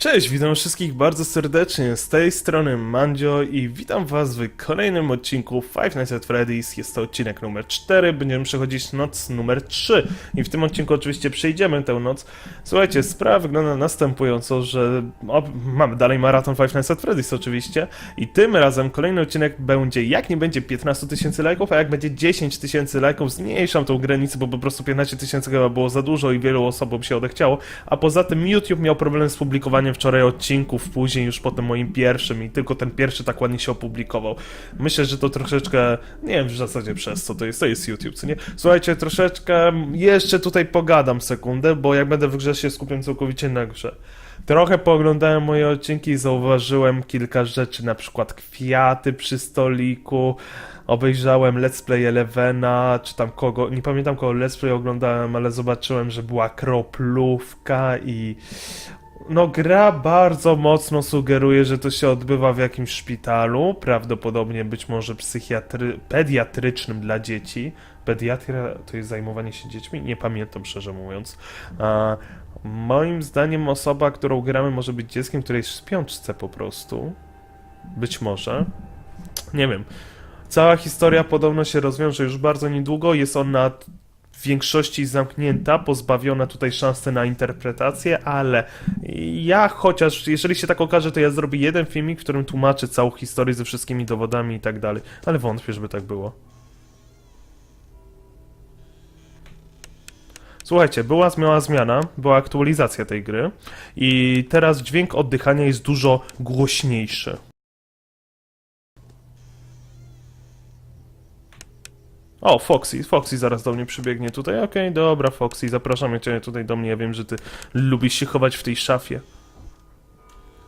Cześć, witam wszystkich bardzo serdecznie. Z tej strony Mandzio i witam was w kolejnym odcinku Five Nights at Freddy's. Jest to odcinek numer 4, będziemy przechodzić noc numer 3. I w tym odcinku oczywiście przejdziemy tę noc. Słuchajcie, sprawa wygląda następująco, że o, mamy dalej maraton Five Nights at Freddy's oczywiście. I tym razem kolejny odcinek będzie, jak nie będzie 15 tysięcy lajków, a jak będzie 10 tysięcy lajków, zmniejszam tą granicę, bo po prostu 15 tysięcy chyba było za dużo i wielu osobom się odechciało. A poza tym YouTube miał problem z publikowaniem wczoraj odcinków, później już po tym moim pierwszym i tylko ten pierwszy tak ładnie się opublikował. Myślę, że to troszeczkę, nie wiem w zasadzie przez co to jest, to jest YouTube, co nie? Słuchajcie, troszeczkę jeszcze tutaj pogadam sekundę, bo jak będę w grze się skupiam całkowicie na grze. Trochę pooglądałem moje odcinki i zauważyłem kilka rzeczy, na przykład kwiaty przy stoliku, obejrzałem Let's Play Elevena, czy tam kogo, nie pamiętam kogo Let's Play oglądałem, ale zobaczyłem, że była kroplówka i no gra bardzo mocno sugeruje, że to się odbywa w jakimś szpitalu, prawdopodobnie być może psychiatry... pediatrycznym dla dzieci. Pediatria to jest zajmowanie się dziećmi? Nie pamiętam szczerze mówiąc. A, moim zdaniem osoba, którą gramy może być dzieckiem, które jest w śpiączce po prostu. Być może. Nie wiem. Cała historia podobno się rozwiąże już bardzo niedługo. Jest ona w większości zamknięta, pozbawiona tutaj szansy na interpretację, ale ja chociaż, jeżeli się tak okaże, to ja zrobię jeden filmik, w którym tłumaczę całą historię ze wszystkimi dowodami i tak dalej, ale wątpię, żeby tak było. Słuchajcie, była miała zmiana, była aktualizacja tej gry i teraz dźwięk oddychania jest dużo głośniejszy. O, Foxy, Foxy zaraz do mnie przybiegnie tutaj. Okej, dobra, Foxy, zapraszam cię tutaj do mnie. Ja wiem, że ty lubisz się chować w tej szafie.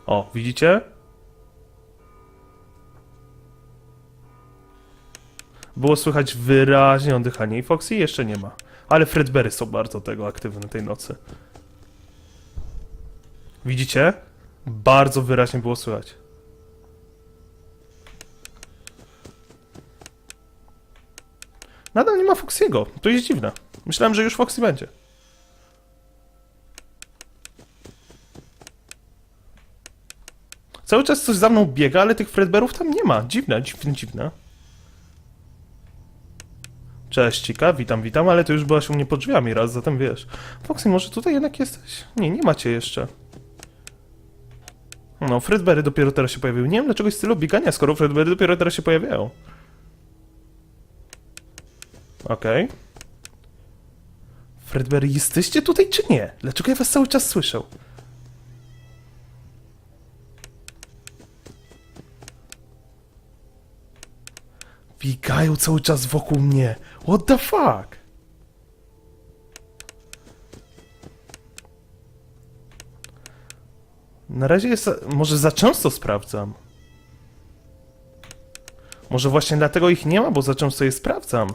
O, widzicie? Było słychać wyraźnie oddychanie i Foxy jeszcze nie ma. Ale Fredbery są bardzo tego aktywne tej nocy. Widzicie? Bardzo wyraźnie było słychać. Nadal nie ma Foxiego. To jest dziwne. Myślałem, że już Foxy będzie. Cały czas coś za mną biega, ale tych Fredberów tam nie ma. Dziwne, dziwne, dziwne. Cześć, Cika, witam, witam, ale to już byłaś u mnie pod drzwiami raz, zatem wiesz. Foxy, może tutaj jednak jesteś? Nie, nie macie jeszcze. No, Fredbery dopiero teraz się pojawiły. Nie wiem dlaczego jest stylu biegania, skoro Fredbery dopiero teraz się pojawiają. Okej. Fredbery, jesteście tutaj czy nie? Dlaczego ja was cały czas słyszę? Biegają cały czas wokół mnie. What the fuck? Na razie jest... Może za często sprawdzam. Może właśnie dlatego ich nie ma, bo za często je sprawdzam.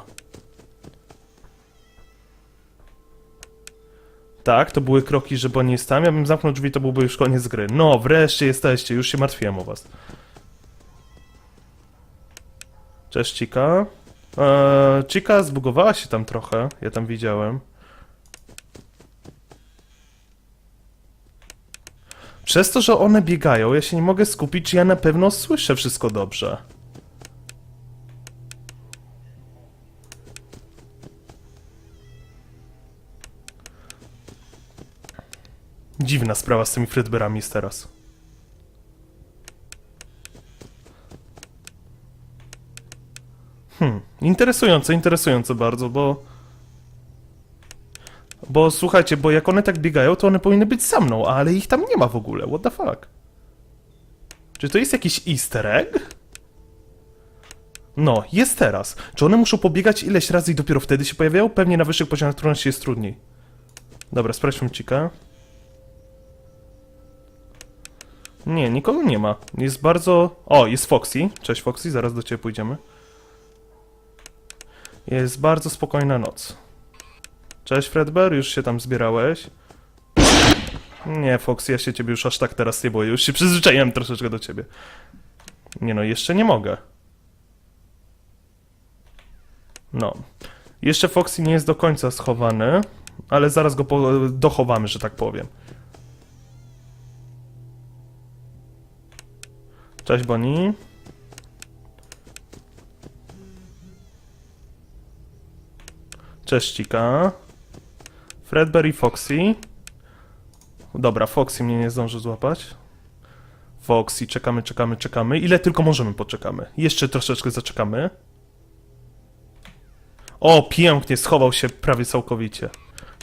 Tak, to były kroki, żeby oni jest tam. Ja bym zamknął drzwi, to byłby już koniec gry. No, wreszcie jesteście, już się martwiłem o was. Cześć, Cika. Eee, Cika zbugowała się tam trochę, ja tam widziałem. Przez to, że one biegają, ja się nie mogę skupić, czy ja na pewno słyszę wszystko dobrze. Dziwna sprawa z tymi Fredberami jest teraz. Hmm, interesujące, interesujące bardzo, bo... Bo słuchajcie, bo jak one tak biegają, to one powinny być za mną, ale ich tam nie ma w ogóle, what the fuck? Czy to jest jakiś easter egg? No, jest teraz. Czy one muszą pobiegać ileś razy i dopiero wtedy się pojawiają? Pewnie na wyższych poziomach trudności jest trudniej. Dobra, sprawdźmy cika. Nie, nikogo nie ma. Jest bardzo... O, jest Foxy. Cześć Foxy, zaraz do ciebie pójdziemy. Jest bardzo spokojna noc. Cześć Fredbear, już się tam zbierałeś? Nie, Foxy, ja się ciebie już aż tak teraz nie boję. Już się przyzwyczaiłem troszeczkę do ciebie. Nie no, jeszcze nie mogę. No. Jeszcze Foxy nie jest do końca schowany, ale zaraz go dochowamy, że tak powiem. Cześć Bonnie. Cześć Cika. Fredbear i Foxy. Dobra, Foxy mnie nie zdąży złapać. Foxy, czekamy, czekamy, czekamy. Ile tylko możemy poczekamy. Jeszcze troszeczkę zaczekamy. O, pięknie, schował się prawie całkowicie.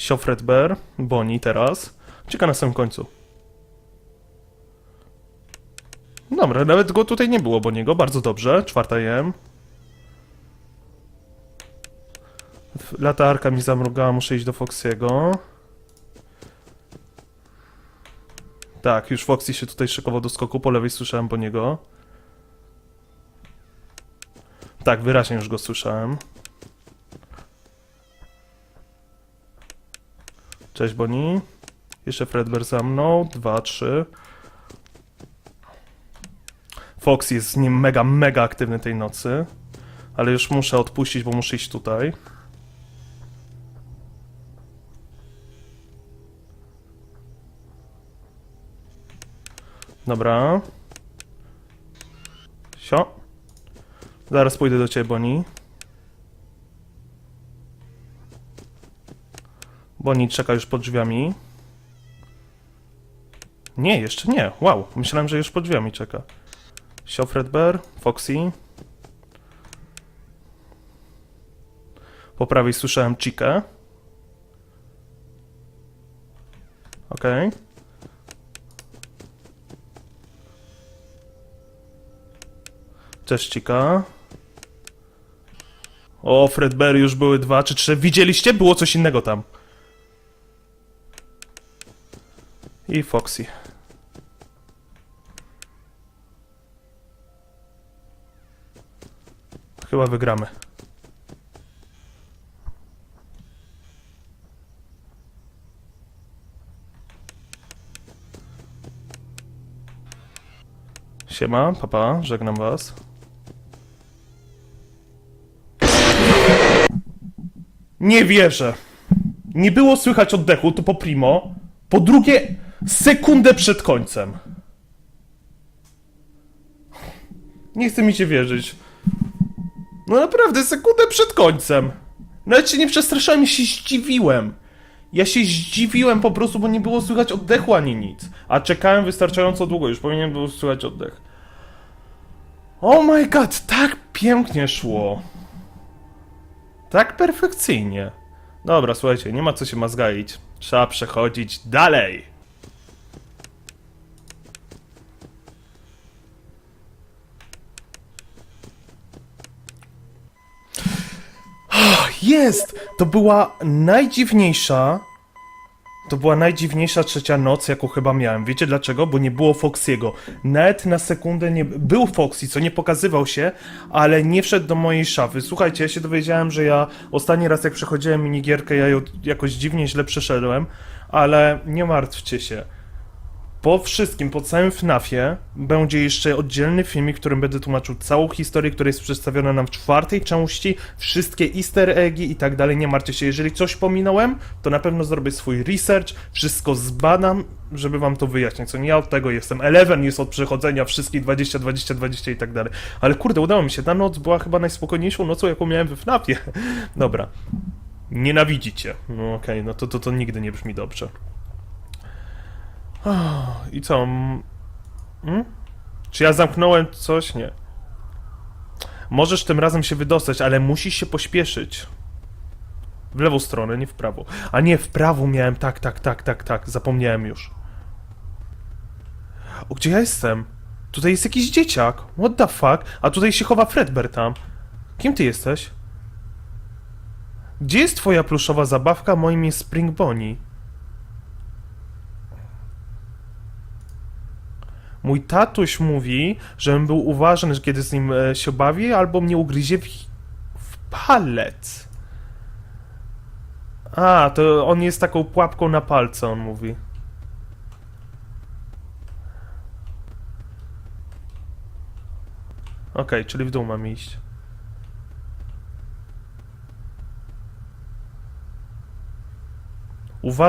Sio Fredbear, Bonnie teraz. Czeka na samym końcu. Dobra, nawet go tutaj nie było, bo niego. Bardzo dobrze. Czwarta jem. Latarka mi zamrugała, muszę iść do Foxiego. Tak, już Foxy się tutaj szykował do skoku, po lewej słyszałem po niego. Tak, wyraźnie już go słyszałem. Cześć Bonnie. Jeszcze Fredbear za mną. Dwa, trzy. Fox jest z nim mega, mega aktywny tej nocy. Ale już muszę odpuścić, bo muszę iść tutaj. Dobra. Sio. Zaraz pójdę do ciebie, Bonnie. Bonnie czeka już pod drzwiami. Nie, jeszcze nie. Wow, myślałem, że już pod drzwiami czeka. Sio Fredbear, Foxy. Po prawej słyszałem Chikę. Okej. Cześć Chica. O, Fredbear już były dwa czy trzy. Widzieliście? Było coś innego tam. I Foxy. Chyba wygramy. Siema, papa, żegnam was. Nie wierzę. Nie było słychać oddechu, to po primo. Po drugie, sekundę przed końcem. Nie chce mi się wierzyć. No naprawdę, sekundę przed końcem. Nawet się nie przestraszyłem, ja się zdziwiłem. Ja się zdziwiłem po prostu, bo nie było słychać oddechu ani nic. A czekałem wystarczająco długo, już powinien był słychać oddech. Oh my god, tak pięknie szło. Tak perfekcyjnie. Dobra, słuchajcie, nie ma co się mazgaić. Trzeba przechodzić dalej. Jest! To była najdziwniejsza. To była najdziwniejsza trzecia noc, jaką chyba miałem. Wiecie dlaczego? Bo nie było Foxiego. Nawet na sekundę nie. Był Foxy, co nie pokazywał się, ale nie wszedł do mojej szafy. Słuchajcie, ja się dowiedziałem, że ja ostatni raz, jak przechodziłem minigierkę, ja ją jakoś dziwnie źle przeszedłem, ale nie martwcie się. Po wszystkim, po całym FNAFie będzie jeszcze oddzielny filmik, w którym będę tłumaczył całą historię, która jest przedstawiona nam w czwartej części, wszystkie easter eggi i tak dalej. Nie martwcie się, jeżeli coś pominąłem, to na pewno zrobię swój research, wszystko zbadam, żeby wam to wyjaśnić. Co nie ja od tego jestem. Eleven jest od przechodzenia wszystkich 20, 20, 20 i tak dalej. Ale kurde, udało mi się. Ta noc była chyba najspokojniejszą nocą, jaką miałem we FNAFie. Dobra. Nienawidzicie. No okej, no to, to to nigdy nie brzmi dobrze. I co? mm, Hmm? Czy ja zamknąłem coś? Nie. Możesz tym razem się wydostać, ale musisz się pośpieszyć. W lewą stronę, nie w prawo. A nie, w prawo miałem. Tak, tak, tak, tak, tak. Zapomniałem już. O, gdzie ja jestem? Tutaj jest jakiś dzieciak. What the fuck? A tutaj się chowa Fredbear tam. Kim ty jesteś? Gdzie jest twoja pluszowa zabawka? Moim jest Spring Bonnie. Mój tatuś mówi, żebym był uważny, że kiedy z nim e, się bawi, albo mnie ugryzie w, w palec. A, to on jest taką pułapką na palce, on mówi. Okej, czyli w dół mam iść. Uwa